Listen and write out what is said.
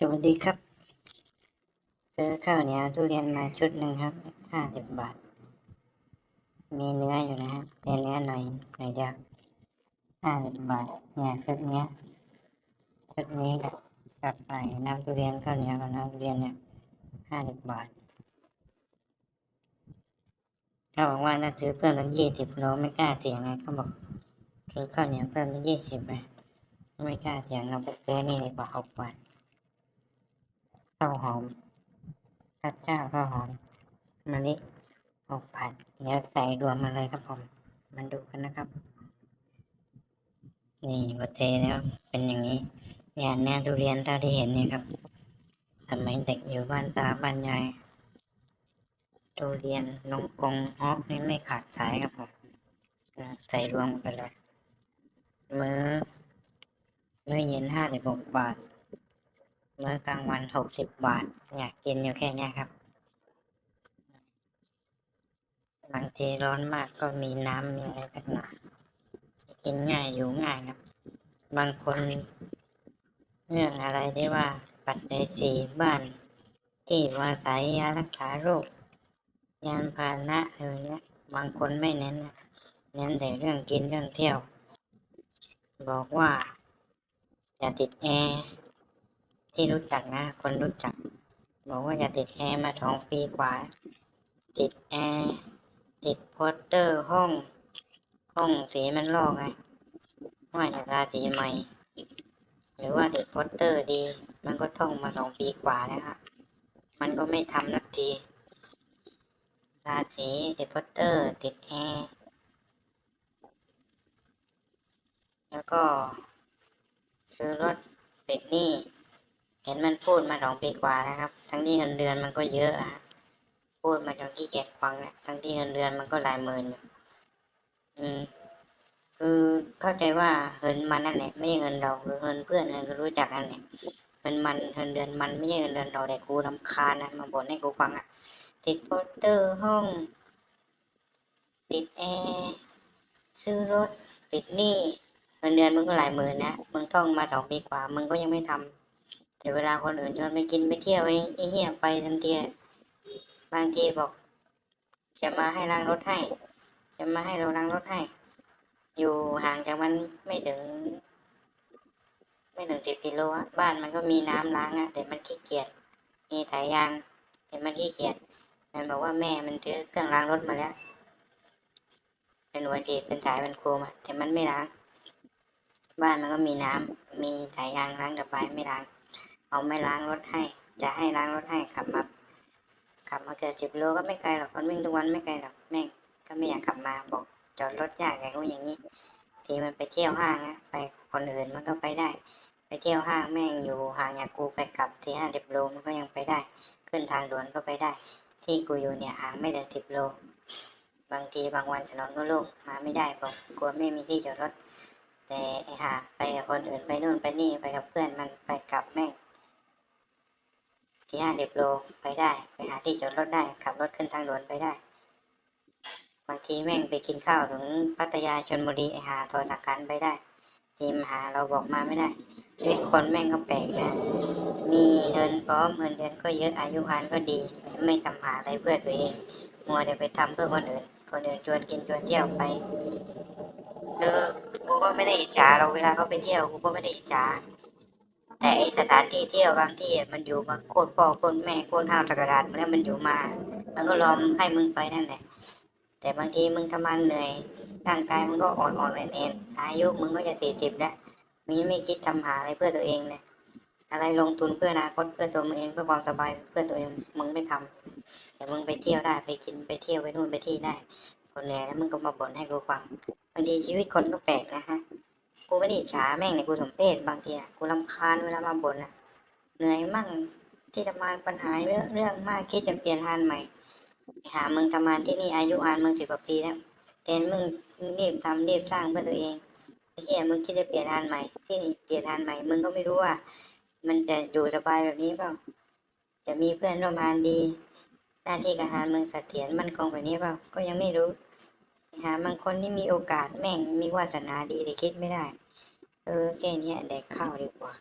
สวัสดีครับ ซื้อข้าวเหนียวทุเรียนมาชุดหนึ่งครับห้าสิบบาท มีเนื้ออยู่นะครับแต่เนื้อหน่อยหน่อยเดียวห้าสิบบาท เนี่ยชุดเนี้ยชุดนี้กับกับใส่น้ำทุเรียนข้าวเหนียวกับน้ำทุเรียนเนี่ยห้าสิบบาทเขาบอกว่าถ้าซื้อเพิ่มเป็นยี่สิบโลไม่กล้าเสี่ยงไงเขาบอกซื้อข้าวเหนียวเพิ่มเป็นยี่สิบไปไม่กล้าเสี่ยงเราไปซื้อนี่ดีกว่าหกบาท ข้าวหอมข้าวเจ้าข้าวหอมมะลิหกพันเดี๋ยวใส่รวมมาเลยครับผม มันดูกันนะครับ นี่บดเทแล้วเป็นอย่างนี้อย่างเนี้ยทุเรียนเท่าที่เห็นเนี่ยครับ สมัยเด็กอยู่บ้านตาบ้านยายทุเรียนนงกงฮอกนี่ไม่ขาดสายครับผมใส่รวมกันเลยมื้อมื้อเย็นห้าสิบหกบาท มื้อกลางวันหกสิบบาท อยากกินอยู่แค่นี้ครับบางทีร้อนมากก็มีน้ำมีอะไรสักหน่อยกินง่ายอยู่ง่ายครับ บางคนเรื่องอะไรที่ว่าปัจจัยสี่บ้าน ที่อยู่าศัยยารักษาโรคยานพาหนะอะไรเนี้ย บางคนไม่เน้นนะเน้นแต่เรื่องกินเรื่องเที่ยว บอกว่า อย่าติดแอร์ ที่รู้จักนะ คนรู้จัก บอกว่าอย่าติดแอร์มาสองปีกว่า ติดแอร์ติดโพสเตอร์ห้อง ห้องสีมันลอกไงว่าจะทาสีใหม่ หรือว่าติดโพสเตอร์ดี มันก็ท่องมาสองปีกว่าแล้วครับมันก็ไม่ทำนักทีทาสีติดโพสเตอร์ ติดแอร์แล้วก็ซื้อรถเปิดหนี้ เห็นมันพูดมาสองปีกว่าแล้วครับ ทั้งที่เงินเดือนมันก็เยอะอะพูดมาจนขี้เกียจฟังแล้วทั้งที่เงินเดือนมันก็หลายหมื่นอยู่อืม คือเข้าใจว่าเงินมันนั่นแหละไม่ใช่เงินเราคือเงินเพื่อนเงินก็รู้จักกันแหละเงินมันเงินเดือนมันไม่ใช่เงินเดือนเราแต่กูรำคาญนะมาบ่นให้กูฟังอะ ติดโปสเตอร์ห้อง ติดแอร์ซื้อรถปิดหนี้เงินเดือนมึงก็หลายหมื่นนะมึงต้องมาสองปีกว่า มึงก็ยังไม่ทำ แต่เวลาคนอื่นชวนไปกินไปเที่ยวไอ้ไอ้เหี้ยไปทันทีบางทีบอก จะมาให้ล้างรถให้ จะมาให้เราล้างรถให้ อยู่ห่างจากมันไม่ถึง ไม่ถึงสิบกิโลอะบ้านมันก็มีน้ำล้างอะแต่มันขี้เกียจมีสายยางแต่มันขี้เกียจมันบอกว่าแม่มันซื้อเครื่องล้างรถมาแล้วเป็นหัวฉีดเป็นสายเป็นโคมอะแต่มันไม่ล้างบ้านมันก็มีน้ำมีสายยางล้างระบายไม่ล้าง เอาไม่ล้างรถให้ จะให้ล้างรถให้ขับมาขับมาเกือบสิบโลก็ไม่ไกลหรอกคนวิ่งทุกวันไม่ไกลหรอกแม่งก็ไม่อยากขับมาบอกจอดรถยากอย่างนู้นอย่างนี้ ทีมันไปเที่ยวห้างอะไปคนอื่นมันก็ไปได้ ไปเที่ยวห้างแม่งอยู่ห่างจากกูไปกลับที่ห้าสิบโลมันก็ยังไปได้ ขึ้นทางด่วนก็ไปได้ ที่กูอยู่เนี่ยห่างไม่ถึงสิบโล บางทีบางวันถนนก็โล่งมาไม่ได้บอกกลัวไม่มีที่จอดรถ แต่ไอ้ห่าไปกับคนอื่นไปนู่นไปนี่ไปกับเพื่อนมันไปกลับแม่ง ที่ห้าสิบโลไปได้ ไปหาที่จอดรถได้ ขับรถขึ้นทางด่วนไปได้ บางทีแม่งไปกินข้าวถึงพัทยาชนบุรีหาโทรสักการไปได้ ทีมหาเราบอกมาไม่ได้ชีวิตคนแม่งก็แปลกนะ มีเงินพร้อมเงินเดือนก็เยอะอายุงานก็ดี ไม่ทำหาอะไรเพื่อตัวเอง มัวแต่ไปทำเพื่อคนอื่น คนอื่นชวนกินชวนเที่ยวไปเออกูก็ไม่ได้อิจฉาเราเวลาเขาไปเที่ยวกูก็ไม่ได้อิจฉา แต่ไอสถานที่เที่ยวบางที่มันอยู่มาโคตรพ่อโคตรแม่โคตรห้าวตะกระดาษมาแล้วมันอยู่มา มันก็รอมให้มึงไปนั่นแหละ แต่บางทีมึงทำงานเหนื่อยร่างกายมึงก็อ่อนอ่อนแอนแอนอายุมึงก็จะสี่สิบแล้วมึงไม่คิดทำหาอะไรเพื่อตัวเองเลยอะไรลงทุนเพื่ออนาคตเพื่อตัวมึงเองเพื่อความสบายเพื่อตัวเองมึงไม่ทำแต่มึงไปเที่ยวได้ไปกินไปเที่ยวไปนู่นไปที่ได้คนเหนื่อยแล้วมึงก็มาบ่นให้กูฟังบางทีชีวิตคนก็แปลกนะฮะ กูไม่ได้อิจฉาแม่งในกูสมเพศบางทีอะกูรำคาญเวลามาบ่นอะเหนื่อยมั่งที่ทำงานปัญหาเยอะเรื่องมากคิดจะเปลี่ยนงานใหม่หามึงทำงานที่นี่อายุงานมึงสิบกว่าปีแล้วแต่มึงรีบทำรีบสร้างเพื่อตัวเองไอ้เหี้ยมึงคิดจะเปลี่ยนงานใหม่ ที่นี่เปลี่ยนงานใหม่ มึงก็ไม่รู้ว่า มันจะอยู่สบายแบบนี้เปล่าจะมีเพื่อนร่วมงานดี หน้าที่การงานมึงเสถียรมั่นคงแบบนี้เปล่าก็ยังไม่รู้ หาบางคนที่มีโอกาสแม่งมีวาสนาดีแต่คิดไม่ได้ เออแค่นี้แดกข้าวดีกว่า